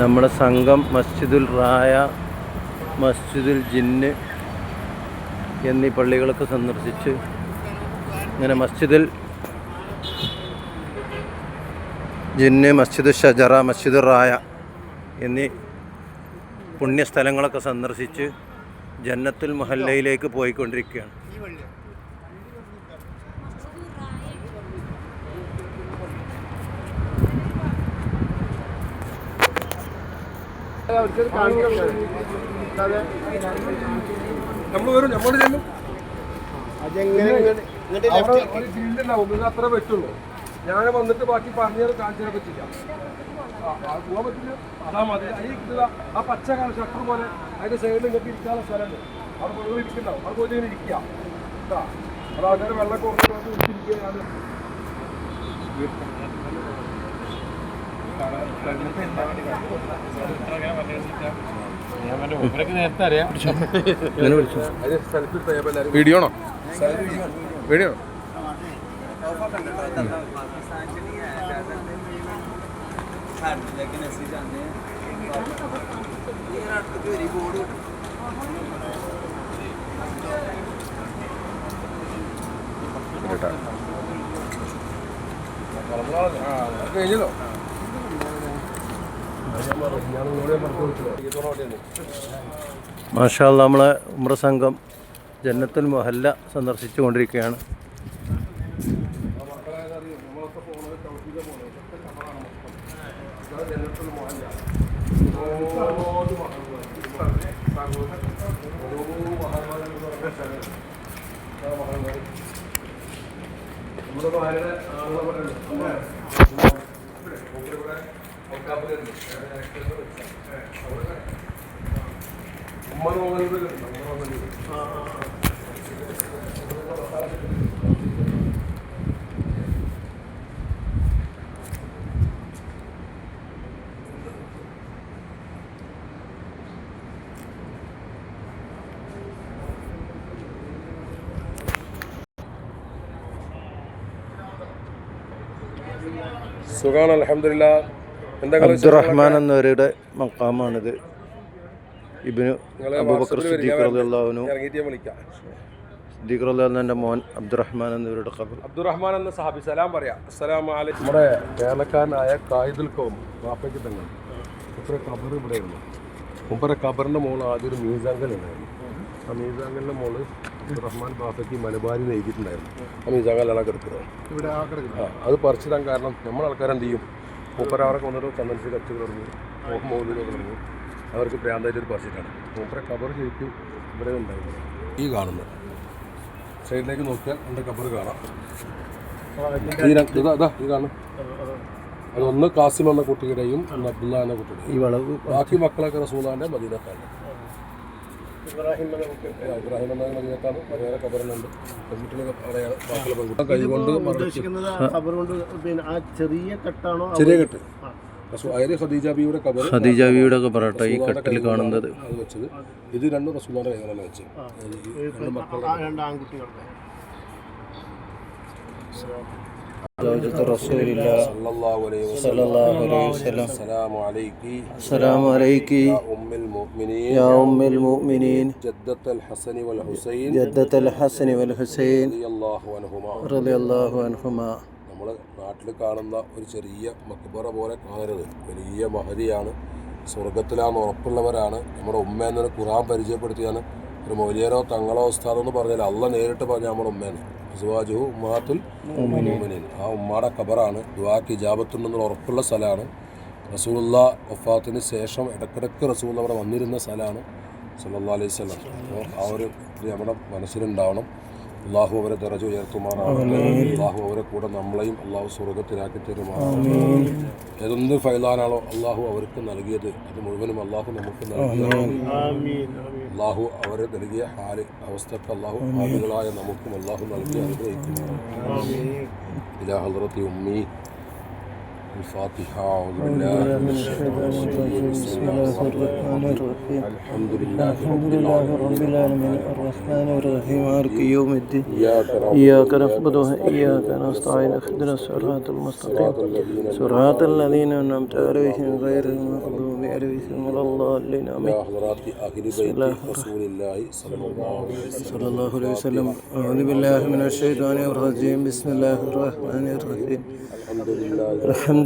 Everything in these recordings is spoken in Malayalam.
നമ്മുടെ സംഘം മസ്ജിദുൽ റായ മസ്ജിദുൽ ജിന്ന് എന്നീ പള്ളികളൊക്കെ സന്ദർശിച്ച് ഇങ്ങനെ മസ്ജിദിൽ ജിന്ന് മസ്ജിദ് ഷജറ മസ്ജിദുൽ റായ എന്നീ പുണ്യസ്ഥലങ്ങളൊക്കെ സന്ദർശിച്ച് ജന്നത്തുൽ മഹല്ലയിലേക്ക് പോയിക്കൊണ്ടിരിക്കുകയാണ്. നമ്മൾ വരും നമ്മൾ ചെല്ലും. അവിടെ ഒരു ഗ്രില്ല് ഉണ്ടാവും നിങ്ങൾ അത്ര പറ്റുള്ളൂ. ഞാൻ വന്നിട്ട് ബാക്കി പറഞ്ഞത് കാണിച്ചതിനെ പറ്റില്ല. പോവാൻ പറ്റില്ല. അതാ മതി. ഈ കിട്ടുക ആ പച്ച കളർ ഷട്ടർ പോലെ അതിന്റെ സൈഡിൽ നിങ്ങൾക്ക് ഇരിക്കാനുള്ള സ്ഥലമുണ്ട്. അവിടെ വെള്ളം ഇരിക്കണ്ടാവും. അവിടെ പോയി ഇങ്ങനെ ഇരിക്കുക. കേട്ടാ? അത് ആൾക്കാർ വെള്ളം കുറച്ച് ഇരിക്കുകയാണ് ഇങ്ങനെ വിളിച്ചു സെൽഫി വീഡിയോ ആണോ? വീഡിയോ കഴിഞ്ഞല്ലോ. മാഷാല്ല നമ്മളെ ഉമ്ര സംഘം ജന്നത്തുൽ മൊഹല്ല സന്ദർശിച്ചു കൊണ്ടിരിക്കുകയാണ് നമ്മുടെ ഭാര്യയുടെ ആളുകളെ സുഖാണ് അലഹമില്ല എന്താ അബ്ദുറഹ്മാൻ എന്നവരുടെ മക്കാമാണിത്. ഇബിന് അബൂബക്കർ സിദ്ദീഖ് റളിയല്ലാഹുവിനു സിദ്ദീഖ് റളിയല്ലാഹുവിന്റെ മോൻ അബ്ദുറഹ്മാൻ എന്നിവരുടെ ഖബർ. അബ്ദുറഹ്മാൻ എന്ന സഹാബി സലാം പറയാം. അസ്സലാമു അലൈക്കും നമ്മുടെ കേരളക്കാരനായ കായിദുൽ കോം വാപ്പയ്ക്ക് തന്നെ ഇത്ര ഖബർ ഇവിടെ ഉണ്ട് മുമ്പര ഖബറിന്റെ മുകളിൽ ആദ്യം ഒരു മീസാങ്കൽ ഉണ്ടായിരുന്നു ആ മീസാങ്കലിന്റെ മുകളിൽ അബ്ദുറഹ്മാൻ ബാഫയ്ക്ക് മലബാരി നെയ്തിട്ടുണ്ടായിരുന്നു. ആ മീസാങ്കലാണ് കിടക്കുന്നത് ഇവിടെ ആ ആ അത് പറിച്ചിടാൻ കാരണം നമ്മൾ ആൾക്കാരെന്ത് ചെയ്യും? മൂപ്പര അവരൊക്കെ വന്നിട്ട് കണ്ടൻസ് കച്ചു തുടങ്ങി. മോദിനൊക്കെ തുടങ്ങി. അവർക്ക് പ്രാന്തായിട്ട് ഒരു പറിച്ചിട്ടാണ് മൂപ്പര കബർ ശരിക്കും ഇവിടെ ഉണ്ടായിരുന്നു. ഈ കാണുന്നത് സൈഡിലേക്ക് നോക്കിയാൽ എന്റെ കബർ കാണാം. ഈ ഇതാ ഇതാ ഈ കാണും അതൊന്ന് കാസിം എന്ന കുട്ടിയുടെയും ഒന്ന് അബ്ദുള്ള എന്ന കുട്ടിയുടെയും. ഈ വളവ് ബാക്കി മക്കളൊക്കെ റസൂലാന്റെ മദീനത്താണ് ഇബ്രാഹിം എന്ന മദീനത്താണ് വേറെ കബറിനുണ്ട് പെൺകുട്ടികൾ കൈകൊണ്ട് ചെറിയ കെട്ടാണോ ചെറിയ കെട്ട് ഖദീജ ബിയുടെ ഖബറട്ട ഈ കട്ടിൽ കാണുന്നത് ഇത് രണ്ടും റസൂലിന്റെ കൈകളാണ് വെച്ചത് രണ്ട് ആൺകുട്ടികളുടെ. زوجة رسول الله സല്ലല്ലാഹു അലൈഹി വസല്ലം صلى الله عليه وسلم അസ്സലാമു അലൈക്കി السلام عليك യാ ഉമ്മുൽ മുഅ്മിനീൻ يا أم المؤمنين ജദ്ദത്തുൽ ഹസനി വൽ ഹുസൈൻ جدة الحسن والحسين റളിയല്ലാഹു അൻഹുമാ رضي الله عنهما നമ്മൾ നാട്ടിൽ കാണുന്ന ഒരു ചെറിയ മക്ബറ പോലെ കാണരുത് വലിയ മഹതിയാണ് സ്വർഗത്തിലാന്ന് ഉറപ്പുള്ളവരാണ് നമ്മുടെ ഉമ്മ എന്നൊരു ഖുറാൻ പരിചയപ്പെടുത്തിയാണ് ഒരു മൗലിയരോ തങ്ങളോ ഉസ്താദോ എന്ന് പറഞ്ഞാൽ അല്ല നേരിട്ട് പറഞ്ഞ നമ്മുടെ ഉമ്മേനെ സുവാജു ഉമ്മാത്തുൽ ഉമ്മനിൽ ആ ഉമ്മാടെ ഖബറാണ്. ദുആക്ക് ഇജാബത്തുണ്ടെന്നുള്ള ഉറപ്പുള്ള സ്ഥലമാണ്. റസൂലുള്ള വഫാത്തിന് ശേഷം ഇടക്കിടക്ക് റസൂൽ അവിടെ വന്നിരുന്ന സ്ഥലമാണ്. സല്ലാ അലൈഹി സ്വലം അപ്പോൾ ആ ഒരു നമ്മുടെ മനസ്സിലുണ്ടാവണം. അള്ളാഹു അവരെ തറച്ച് ഉയർത്തുമാറാവട്ടെ അള്ളാഹു അവരെ കൂടെ നമ്മളെയും അള്ളാഹു സ്വർഗത്തിലാക്കി തരുമാറാവട്ടെ ഏതൊന്ന് ഫൈലാനാണോ അള്ളാഹു അവർക്ക് നൽകിയത് അത് മുഴുവനും അള്ളാഹു നമുക്ക് നൽകിയതാണ്. ആമീൻ. ആമീൻ അള്ളാഹു അവരെ നൽകിയ ഹാൽ അവസ്ഥക്ക് അള്ളാഹു ഹാലുകളായ നമുക്കും അള്ളാഹു നൽകി അനുഗ്രഹിക്കുന്നു ഇലാ ഉമ്മി. الفاتحة أعوذ بالله من الشيطان الرجيم. بسم الله الرحمن الرحيم. الحمد لله رب الحمد لله العالمين. رب العالمين. الرحمن الرحيم. مالك يوم الدين. إياك نعبد إياك نعبد وإياك نستعين. اهدنا الصراط المستقيم. صراط الذين أنعمت عليهم. غير المغضوب عليهم ولا الضالين. آمين. حضرات بيت رسول الله صلى الله عليه وسلم. صلى الله عليه وسلم. أعوذ بالله من الشيطان الرجيم. بسم الله الرحمن الرحيم. الحمد لله. الحمد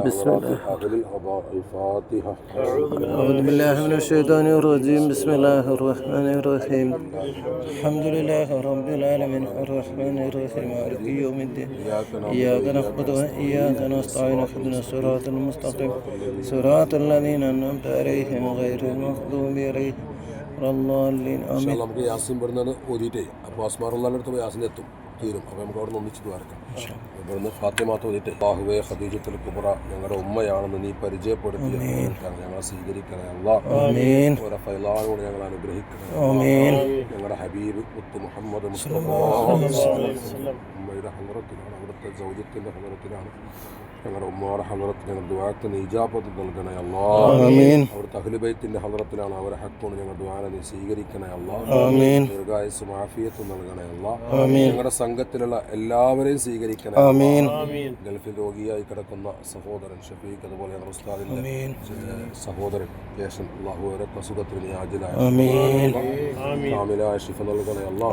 بسم حضرات الله. أهل الأضاء الفاتحة أعوذ بالله من الشيطان الرجيم بسم الله الرحمن الرحيم الحمد لله رب العالمين الرحمن الرحيم مالك يوم الدين إياك نعبد وإياك نستعين اهدنا الصراط المستقيم صراط الذين أنعمت عليهم غير المغضوب عليهم ولا الضالين آمين ഇൻഷാ അല്ലാ നമുക്ക് യാസിൻ ഇവിടുന്ന് ഓതിയിട്ടേ അപ്പോൾ അസ്മാറുള്ളാൻ്റെ അടുത്ത് പോയി യാസിൻ എത്തും തീരും. അപ്പം നമുക്ക് അവിടെ നിന്ന് ഒന്നിച്ച് ദ്വാരക്കാം ഇവിടുന്ന് ഫാത്തിമ തോന്നിട്ട് ബാഹുവെ ഖദീജത്തുൽ കുബറ ഞങ്ങളുടെ ഉമ്മയാണെന്ന് നീ പരിചയപ്പെടുത്തിയ ഞങ്ങളെ സ്വീകരിക്കണേ ഞങ്ങൾ അനുഗ്രഹിക്കണേ ഞങ്ങളുടെ ഹബീബ് മുത്ത് മുഹമ്മദ് മുസ്തഫ ഉമ്മയുടെ ഹങ്കറത്തിനാണ് അവിടുത്തെ ജൗജത്തിന്റെ ഹങ്കറത്തിനാണ് ഞങ്ങളുടെ ഉമ്മാറ ഹലറത്ത് ഞങ്ങൾ ദ്വാരത്തിന് ഇജാപത്ത് നൽകണേ അല്ലാ. അവിടുത്തെ അഹ്ലുബൈത്തിന്റെ ഹലറത്തിലാണ് അവരെ ഹക്കോണ് ഞങ്ങൾ ദ്വാര നീ സ്വീകരിക്കണേ അല്ലാ. ദീർഘായുസും ആഫിയത്തും നൽകണേ അല്ലാ. ഞങ്ങളുടെ സംഘത്തിലുള്ള എല്ലാവരെയും സ്വീകരിക്കണേ ഗൾഫിൽ രോഗിയായി കിടക്കുന്ന സഹോദരൻ ഷഫീഖ് അതുപോലെ ഞങ്ങളുടെ ഉസ്താദിന്റെ സഹോദരൻ ജേഷൻ അള്ളാഹു അവരൊക്കെ അസുഖത്തിന് നീ ആജിലായ ഷിഫ നൽകണേ അല്ലാ.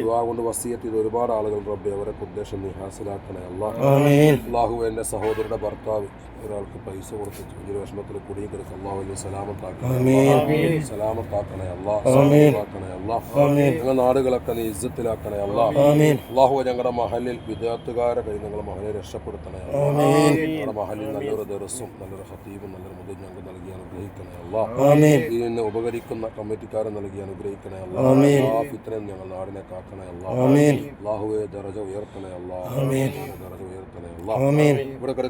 ദ്വാ കൊണ്ട് വസിയത്തിൽ ഒരുപാട് ആളുകൾ റബ്ബെ അവരൊക്കെ ഉദ്ദേശം നീ ഹാസിലാക്കണേ അല്ലാ. അള്ളാഹു എന്റെ സഹോദരന്റെ ഭർത്താവ് ഒരാൾക്ക് പൈസ കൊടുത്ത് ഒരു വിഷമത്തിൽ കുടുങ്ങിക്കിടക്ക് അള്ളാഹു സലാമത്താക്കണേ സലാമത്താക്കണേ അള്ളാഹണേ അള്ളാഹ് ഞങ്ങൾ നാടുകളൊക്കെ നീ ഇജ്ജത്തിലാക്കണേ അള്ളാഹ് അള്ളാഹു ഞങ്ങളുടെ മഹലിൽ വിദ്യാർത്ഥികാരെ കയ്യിൽ ഞങ്ങൾ മഹലിനെ രക്ഷപ്പെടുത്തണേ ഞങ്ങളുടെ മഹലിൽ നല്ലൊരു ദിവസവും നല്ലൊരു ഹത്തീബും നല്ലൊരു മുതൽ ഞങ്ങൾ നൽകി അനുഗ്രഹിക്കണേ അള്ളാഹ് ഇതിന് ഉപകരിക്കുന്ന കമ്മിറ്റിക്കാരെ നൽകി അനുഗ്രഹിക്കണേ അള്ളാഹ് ഫിത്രൻ ഞങ്ങൾ നാടിനെ കാക്കണേ അള്ളാഹ് അള്ളാഹുവെ ദറജ ഉയർത്തണേ അള്ളാഹ് ദറജ ഉയർത്തണേ അള്ളാഹ് ഇവിടെ